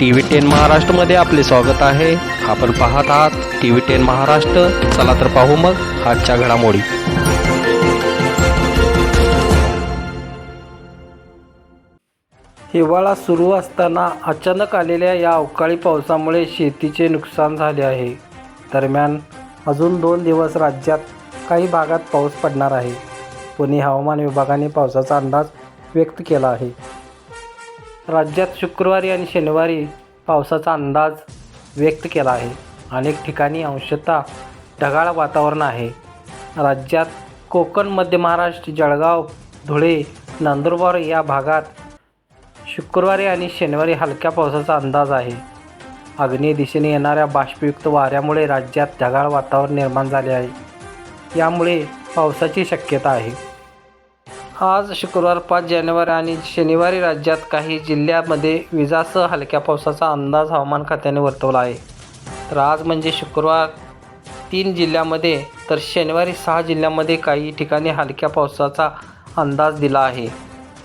T V ten महाराष्ट्रमध्ये आपले स्वागत आहे. आपण पाहत आहात टी व्ही टेन महाराष्ट्र. चला तर पाहू मग आजच्या घडामोडी. हिवाळा सुरू असताना अचानक आलेल्या या अवकाळी पावसामुळे शेतीचे नुकसान झाले आहे. दरम्यान अजून दोन दिवस राज्यात काही भागात पाऊस पडणार आहे. पुणे हवामान विभागाने पावसाचा अंदाज व्यक्त केला आहे. राज्यात शुक्रवारी आणि शनिवारी पावसाचा अंदाज व्यक्त केला आहे. अनेक ठिकाणी अंशतः ढगाळ वातावरण आहे. राज्यात कोकण मध्य महाराष्ट्र जळगाव धुळे नंदुरबार या भागात शुक्रवारी आणि शनिवारी हलक्या पावसाचा अंदाज आहे. आग्नेय दिशेने येणाऱ्या बाष्पयुक्त वाऱ्यामुळे राज्यात ढगाळ वातावरण निर्माण झाले आहे. यामुळे पावसाची शक्यता आहे. आज शुक्रवार पाच जानेवारी आणि शनिवारी राज्यात काही जिल्ह्यामध्ये विजासह हलक्या पावसाचा अंदाज हवामान खात्याने वर्तवला आहे. तर आज म्हणजे शुक्रवार तीन जिल्ह्यामध्ये तर शनिवारी सहा जिल्ह्यामध्ये काही ठिकाणी हलक्या पावसाचा अंदाज दिला आहे.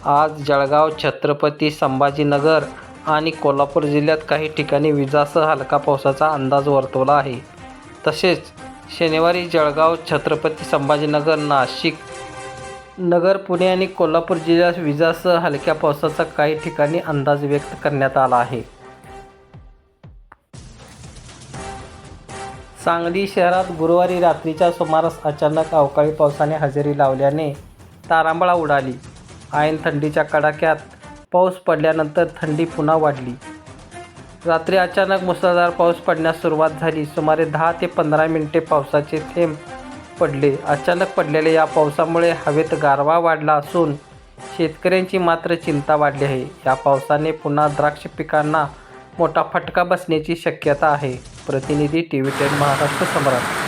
आज जळगाव छत्रपती संभाजीनगर आणि कोल्हापूर जिल्ह्यात काही ठिकाणी विजासह हलका पावसाचा अंदाज वर्तवला आहे. तसेच शनिवारी जळगाव छत्रपती संभाजीनगर नाशिक नगर पुणे आणि कोल्हापूर जिल्ह्यात विजासह हलक्या पावसाचा काही ठिकाणी अंदाज व्यक्त करण्यात आला आहे. सांगली शहरात गुरुवारी रात्रीच्या सुमारास अचानक अवकाळी पावसाने हजेरी लावल्याने तारांबळा उडाली. ऐन थंडीच्या कडाक्यात पाऊस पडल्यानंतर थंडी पुन्हा वाढली. रात्री अचानक मुसळधार पाऊस पडण्यास सुरुवात झाली. सुमारे दहा ते पंधरा मिनिटे पावसाचे थेंब पडले. अचानक पडलेल्या या पावसामुळे हवेत गारवा वाढला असून शेतकऱ्यांची मात्र चिंता वाढली आहे. या पावसाने पुन्हा द्राक्ष पिकांना मोठा फटका बसण्याची शक्यता आहे. प्रतिनिधी T V ten Maharashtra Samrat.